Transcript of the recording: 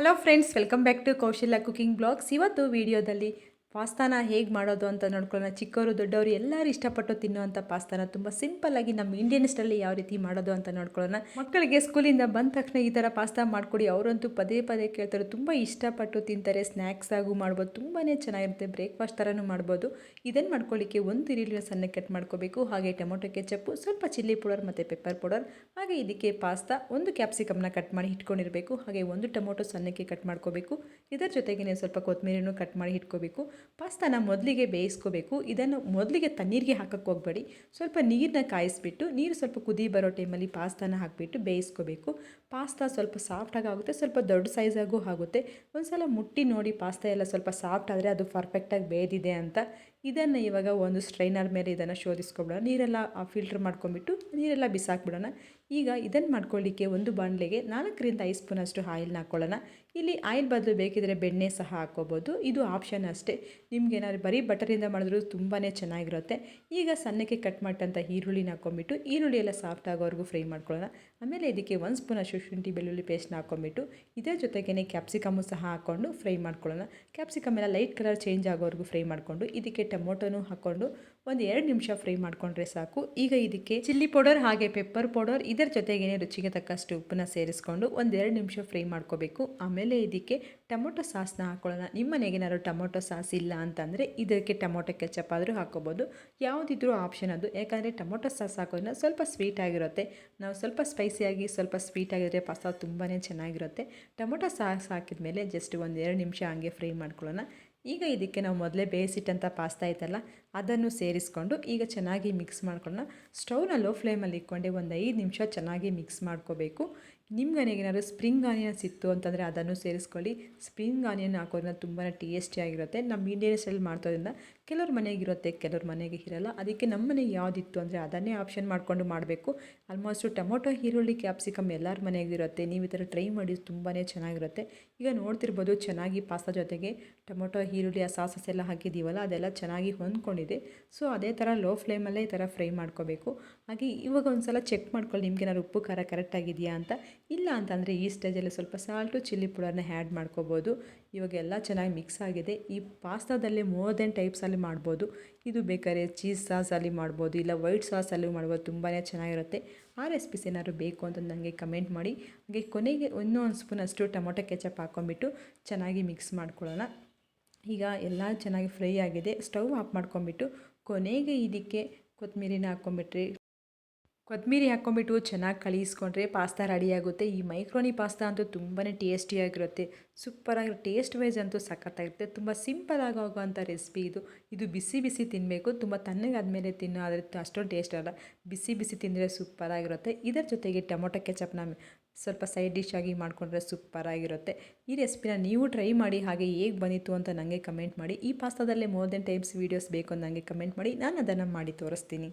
Hello friends welcome back to Kaushalya cooking blogs ಇವತ್ತು ವಿಡಿಯೋದಲ್ಲಿ ಪಾಸ್ತಾನ ಹೇಗೆ ಮಾಡೋದು ಅಂತ ನೋಡ್ಕೊಳ್ಳೋಣ. ಚಿಕ್ಕವರು, ದೊಡ್ಡವರು ಎಲ್ಲರೂ ಇಷ್ಟಪಟ್ಟು ತಿನ್ನುವಂಥ ಪಾಸ್ತಾನ. ತುಂಬ ಸಿಂಪಲ್ಲಾಗಿ ನಮ್ಮ ಇಂಡಿಯನ್ ಸ್ಟೈಲಲ್ಲಿ ಯಾವ ರೀತಿ ಮಾಡೋದು ಅಂತ ನೋಡ್ಕೊಳ್ಳೋಣ. ಮಕ್ಕಳಿಗೆ ಸ್ಕೂಲಿಂದ ಬಂದ ತಕ್ಷಣ ಈ ಥರ ಪಾಸ್ತಾ ಮಾಡಿಕೊಡಿ. ಅವರಂತೂ ಪದೇ ಪದೇ ಕೇಳ್ತಾರೆ. ತುಂಬ ಇಷ್ಟಪಟ್ಟು ತಿಂತಾರೆ. ಸ್ನ್ಯಾಕ್ಸ್ ಆಗು ಮಾಡ್ಬೋದು. ತುಂಬಾ ಚೆನ್ನಾಗಿರುತ್ತೆ. ಬ್ರೇಕ್ಫಾಸ್ಟ್ ಥರನೂ ಮಾಡ್ಬೋದು. ಇದನ್ನು ಮಾಡ್ಕೊಳ್ಳಿಕ್ಕೆ ಒಂದು ಈರುಳ್ಳಿನ ಸಣ್ಣ ಕಟ್ ಮಾಡ್ಕೋಬೇಕು. ಹಾಗೆ ಟೊಮೊಟೊ, ಕೆಚಪ್ಪು, ಸ್ವಲ್ಪ ಚಿಲ್ಲಿ ಪೌಡರ್ ಮತ್ತು ಪೆಪ್ಪರ್ ಪೌಡರ್. ಹಾಗೆ ಇದಕ್ಕೆ ಪಾಸ್ತಾ ಒಂದು ಕ್ಯಾಪ್ಸಿಕಮ್ನ ಕಟ್ ಮಾಡಿ ಇಟ್ಕೊಂಡಿರಬೇಕು ಹಾಗೆ ಒಂದು ಟೊಮೊಟೊ ಸಣ್ಣಕ್ಕೆ ಕಟ್ ಮಾಡ್ಕೋಬೇಕು. ಇದರ ಜೊತೆಗೇ ಸ್ವಲ್ಪ ಕೊತ್ತಂಬರಿನೂ ಕಟ್ ಮಾಡಿ ಇಟ್ಕೋಬೇಕು ಪಾಸ್ತಾನ ಮೊದಲಿಗೆ ಬೇಯಿಸ್ಕೋಬೇಕು. ಇದನ್ನು ಮೊದಲಿಗೆ ತಣ್ಣೀರಿಗೆ ಹಾಕಕ್ಕೆ ಹೋಗಬೇಡಿ. ಸ್ವಲ್ಪ ನೀರನ್ನ ಕಾಯಿಸ್ಬಿಟ್ಟು, ನೀರು ಸ್ವಲ್ಪ ಕುದಿ ಬರೋ ಟೈಮಲ್ಲಿ ಪಾಸ್ತಾನ ಹಾಕಿಬಿಟ್ಟು ಬೇಯಿಸ್ಕೋಬೇಕು. ಪಾಸ್ತಾ ಸ್ವಲ್ಪ ಸಾಫ್ಟಾಗಿ ಆಗುತ್ತೆ, ಸ್ವಲ್ಪ ದೊಡ್ಡ ಸೈಜಾಗೂ ಆಗುತ್ತೆ. ಒಂದು ಸಲ ಮುಟ್ಟಿ ನೋಡಿ ಪಾಸ್ತಾ ಎಲ್ಲ ಸ್ವಲ್ಪ ಸಾಫ್ಟ್ ಆದರೆ ಅದು ಪರ್ಫೆಕ್ಟಾಗಿ ಬೇಯ್ದಿದೆ ಅಂತ ಇದನ್ನು ಇವಾಗ ಒಂದು ಸ್ಟ್ರೈನರ್ ಮೇಲೆ ಇದನ್ನು ಶೋಧಿಸ್ಕೊಬಿಡೋಣ. ನೀರೆಲ್ಲ ಫಿಲ್ಟರ್ ಮಾಡ್ಕೊಂಬಿಟ್ಟು ನೀರೆಲ್ಲ ಬಿಸಾಕ್ಬಿಡೋಣ. ಈಗ ಇದನ್ನು ಮಾಡ್ಕೊಳ್ಳಿಕ್ಕೆ ಒಂದು ಬಾಣಲೆಗೆ ನಾಲ್ಕರಿಂದ ಐದು ಸ್ಪೂನಷ್ಟು ಆಯಿಲ್ನ ಹಾಕ್ಕೊಳ್ಳೋಣ. ಇಲ್ಲಿ ಆಯಿಲ್ ಬದಲು ಬೇಕಿದ್ರೆ ಬೆಣ್ಣೆ ಸಹ ಹಾಕ್ಕೋಬೋದು. ಇದು ಆಪ್ಷನ್ ಅಷ್ಟೇ. ನಿಮ್ಗೆ ಏನಾದ್ರು ಬರೀ ಬಟರಿಂದ ಮಾಡಿದ್ರು ತುಂಬಾ ಚೆನ್ನಾಗಿರುತ್ತೆ. ಈಗ ಸಣ್ಣಕ್ಕೆ ಕಟ್ ಮಾಡಿದಂಥ ಈರುಳ್ಳಿನ ಹಾಕ್ಕೊಂಬಿಟ್ಟು ಈರುಳ್ಳಿ ಎಲ್ಲ ಸಾಫ್ಟ್ ಆಗೋವರೆಗೂ ಫ್ರೈ ಮಾಡ್ಕೊಳ್ಳೋಣ. ಆಮೇಲೆ ಇದಕ್ಕೆ ಒಂದು ಸ್ಪೂನ್ ಅಷ್ಟು ಶುಂಠಿ ಬೆಳ್ಳುಳ್ಳಿ ಪೇಸ್ಟ್ನ ಹಾಕ್ಕೊಂಬಿಟ್ಟು ಇದೇ ಜೊತೆಗೇ ಕ್ಯಾಪ್ಸಿಕಮ್ಮು ಸಹ ಹಾಕ್ಕೊಂಡು ಫ್ರೈ ಮಾಡ್ಕೊಳ್ಳೋಣ. ಕ್ಯಾಪ್ಸಿಕಮ್ ಎಲ್ಲ ಲೈಟ್ ಕಲರ್ ಚೇಂಜ್ ಆಗೋವರೆಗೂ ಫ್ರೈ ಮಾಡಿಕೊಂಡು ಇದಕ್ಕೆ ಟೊಮೊಟೊನೂ ಹಾಕ್ಕೊಂಡು ಒಂದು ಎರಡು ನಿಮಿಷ ಫ್ರೈ ಮಾಡಿಕೊಂಡ್ರೆ ಸಾಕು. ಈಗ ಇದಕ್ಕೆ ಚಿಲ್ಲಿ ಪೌಡರ್ ಹಾಗೆ ಪೆಪ್ಪರ್ ಪೌಡರ್ ಇದರ ಜೊತೆಗೇನೆ ರುಚಿಗೆ ತಕ್ಕಷ್ಟು ಉಪ್ಪನ್ನ ಸೇರಿಸ್ಕೊಂಡು ಒಂದೆರಡು ನಿಮಿಷ ಫ್ರೈ ಮಾಡ್ಕೋಬೇಕು. ಆಮೇಲೆ ಇದಕ್ಕೆ ಟೊಮೊಟೊ ಸಾಸ್ನ ಹಾಕೊಳ್ಳೋಣ. ನಿಮ್ಮ ಮನೆಗೆ ಏನಾದ್ರು ಟೊಮೊಟೊ ಸಾಸ್ ಇಲ್ಲ ಅಂತಂದರೆ ಇದಕ್ಕೆ ಟೊಮೊಟೊ ಕೆಚಪ್ ಆದರೂ ಹಾಕ್ಕೋಬೋದು. ಯಾವುದಿದ್ರೂ ಆಪ್ಷನ್ ಅದು. ಯಾಕಂದರೆ ಟೊಮೊಟೊ ಸಾಸ್ ಹಾಕೋದ್ರಿಂದ ಸ್ವಲ್ಪ ಸ್ವೀಟ್ ಆಗಿರುತ್ತೆ. ನಾವು ಸ್ವಲ್ಪ ಸ್ಪೈಸಿಯಾಗಿ ಸ್ವಲ್ಪ ಸ್ವೀಟ್ ಆಗಿದ್ರೆ ಪಾಸ್ತಾ ತುಂಬಾ ಚೆನ್ನಾಗಿರುತ್ತೆ. ಟೊಮೊಟೊ ಸಾಸ್ ಹಾಕಿದ ಮೇಲೆ ಜಸ್ಟ್ ಒಂದು ಎರಡು ನಿಮಿಷ ಹಂಗೆ ಫ್ರೈ ಮಾಡ್ಕೊಳ್ಳೋಣ. ಈಗ ಇದಕ್ಕೆ ನಾವು ಮೊದಲೇ ಬೇಯಿಸಿಟ್ಟಂಥ ಪಾಸ್ತಾ ಐತಲ್ಲ ಅದನ್ನು ಸೇರಿಸ್ಕೊಂಡು ಈಗ ಚೆನ್ನಾಗಿ ಮಿಕ್ಸ್ ಮಾಡ್ಕೊಳ್ಳೋಣ. ಸ್ಟೌವ್ನ ಲೋ ಫ್ಲೇಮಲ್ಲಿ ಇಟ್ಕೊಂಡೆ ಒಂದು ಐದು ನಿಮಿಷ ಚೆನ್ನಾಗಿ ಮಿಕ್ಸ್ ಮಾಡ್ಕೋಬೇಕು. ನಿಮ್ಮ ಮನೆಗೇನಾದ್ರು ಸ್ಪ್ರಿಂಗ್ ಆನಿಯನ್ಸ್ ಇತ್ತು ಅಂತಂದರೆ ಅದನ್ನು ಸೇರಿಸ್ಕೊಳ್ಳಿ. ಸ್ಪ್ರಿಂಗ್ ಆನಿಯನ್ ಹಾಕೋದ್ರಿಂದ ತುಂಬಾ ಟೇಸ್ಟಿಯಾಗಿರುತ್ತೆ ನಮ್ಮ ಇಂಡಿಯನ್ ಸ್ಟೈಲ್ ಮಾಡ್ತೋದ್ರಿಂದ ಕೆಲವ್ರ ಮನೆಗಿರುತ್ತೆ ಕೆಲವ್ರ ಮನೆಗೆ ಇರಲ್ಲ. ಅದಕ್ಕೆ ನಮ್ಮ ಮನೆಗೆ ಯಾವುದಿತ್ತು ಅಂದರೆ ಅದನ್ನೇ ಆಪ್ಷನ್ ಮಾಡಿಕೊಂಡು ಮಾಡಬೇಕು. ಆಲ್ಮೋಸ್ಟು ಟೊಮೊಟೊ, ಈರುಳ್ಳಿ ಕ್ಯಾಪ್ಸಿಕಮ್ ಎಲ್ಲರ ಮನೆಗಿರುತ್ತೆ ನೀವು ಈ ಥರ ಟ್ರೈ ಮಾಡಿ ತುಂಬಾ ಚೆನ್ನಾಗಿರುತ್ತೆ. ಈಗ ನೋಡ್ತಿರ್ಬೋದು ಚೆನ್ನಾಗಿ ಪಾಸ್ತಾ ಜೊತೆಗೆ ಟೊಮೊಟೊ ಈರುಳ್ಳಿ, ಆ ಸಾಸಸ್ ಎಲ್ಲ ಹಾಕಿದ್ದೀವಲ್ಲ, ಅದೆಲ್ಲ ಚೆನ್ನಾಗಿ ಹೊಂದ್ಕೊಂಡಿದೆ. ಸೊ ಅದೇ ಥರ ಲೋ ಫ್ಲೇಮಲ್ಲೇ ಈ ಥರ ಫ್ರೈ ಮಾಡ್ಕೋಬೇಕು. ಹಾಗೆ ಇವಾಗ ಒಂದು ಸಲ ಚೆಕ್ ಮಾಡ್ಕೊಳ್ಳಿ, ನಿಮ್ಗೆ ಏನಾದ್ರು ಉಪ್ಪು, ಖಾರ ಕರೆಕ್ಟಾಗಿದೆಯಾ ಅಂತ. ಇಲ್ಲ ಅಂತಂದರೆ ಈ ಸ್ಟೇಜಲ್ಲಿ ಸ್ವಲ್ಪ ಸಾಲ್ಟು ಚಿಲ್ಲಿ ಪುಡರ್ನ ಆ್ಯಡ್ ಮಾಡ್ಕೋಬೋದು. ಇವಾಗ ಎಲ್ಲ ಚೆನ್ನಾಗಿ ಮಿಕ್ಸ್ ಆಗಿದೆ. ಈ ಪಾಸ್ತಾದಲ್ಲಿ ಮೋರ್ ದೆನ್ ಟೈಪ್ಸಲ್ಲಿ ಮಾಡ್ಬೋದು. ಇದು ಬೇಕಾದ್ರೆ ಚೀಸ್ ಸಾಸಲ್ಲಿ ಮಾಡ್ಬೋದು, ಇಲ್ಲ ವೈಟ್ ಸಾಸಲ್ಲಿ ಮಾಡ್ಬೋದು ತುಂಬಾ ಚೆನ್ನಾಗಿರುತ್ತೆ. ಆ ರೆಸಿಪೀಸ್ ಏನಾದ್ರು ಬೇಕು ಅಂತ ನನಗೆ ಕಮೆಂಟ್ ಮಾಡಿ. ಹಾಗೆ ಕೊನೆಗೆ ಇನ್ನೂ ಒಂದು ಸ್ಪೂನ್ ಅಷ್ಟು ಟೊಮೊಟೊ ಕೆಚಪ್ ಹಾಕ್ಕೊಂಬಿಟ್ಟು ಚೆನ್ನಾಗಿ ಮಿಕ್ಸ್ ಮಾಡ್ಕೊಳ್ಳೋಣ. ಈಗ ಎಲ್ಲ ಚೆನ್ನಾಗಿ ಫ್ರೈ ಆಗಿದೆ. ಸ್ಟವ್ ಆಫ್ ಮಾಡ್ಕೊಂಬಿಟ್ಟು ಕೊನೆಗೆ ಇದಕ್ಕೆ ಕೊತ್ತಂಬರಿನ ಹಾಕ್ಕೊಂಬಿಟ್ರಿ ಕೊತ್ತಂಬರಿ ಹಾಕ್ಕೊಂಬಿಟ್ಟು ಚೆನ್ನಾಗಿ ಕಳಿಸ್ಕೊಂಡ್ರೆ ಪಾಸ್ತಾ ರೆಡಿಯಾಗುತ್ತೆ ಈ ಮೈಕ್ರೋನಿ ಪಾಸ್ತಾ ಅಂತೂ ತುಂಬಾ ಟೇಸ್ಟಿಯಾಗಿರುತ್ತೆ ಸೂಪರಾಗಿ ಟೇಸ್ಟ್ ವೈಸ್ ಅಂತೂ ಸಖತ್ತಾಗಿರುತ್ತೆ. ತುಂಬ ಸಿಂಪಲ್ ಆಗೋಗುವಂಥ ರೆಸಿಪಿ ಇದು. ಇದು ಬಿಸಿ ಬಿಸಿ ತಿನ್ನಬೇಕು ತುಂಬ ತಣ್ಣಗಾದ್ಮೇಲೆ ತಿನ್ನೋ ಆದರೆ ಅಷ್ಟೊಂದು ಟೇಸ್ಟ್ ಅಲ್ಲ. ಬಿಸಿ ಬಿಸಿ ತಿಂದರೆ ಸೂಪರಾಗಿರುತ್ತೆ ಇದರ ಜೊತೆಗೆ ಟೊಮೊಟೊ ಕೆಚಪ್ನ ಸ್ವಲ್ಪ ಸೈಡ್ ಡಿಶ್ ಆಗಿ ಮಾಡಿಕೊಂಡ್ರೆ ಸೂಪರಾಗಿರುತ್ತೆ ಈ ರೆಸಿಪಿನ ನೀವು ಟ್ರೈ ಮಾಡಿ ಹಾಗೆ ಹೇಗೆ ಬಂದಿತ್ತು ಅಂತ ನನಗೆ ಕಮೆಂಟ್ ಮಾಡಿ. ಈ ಪಾಸ್ತಾದಲ್ಲೇ ಮೋರ್ ದೆನ್ ಟೈಮ್ಸ್ ವೀಡಿಯೋಸ್ ಬೇಕು ಅಂತ ನನಗೆ ಕಮೆಂಟ್ ಮಾಡಿ. ನಾನು ಅದನ್ನು ಮಾಡಿ ತೋರಿಸ್ತೀನಿ.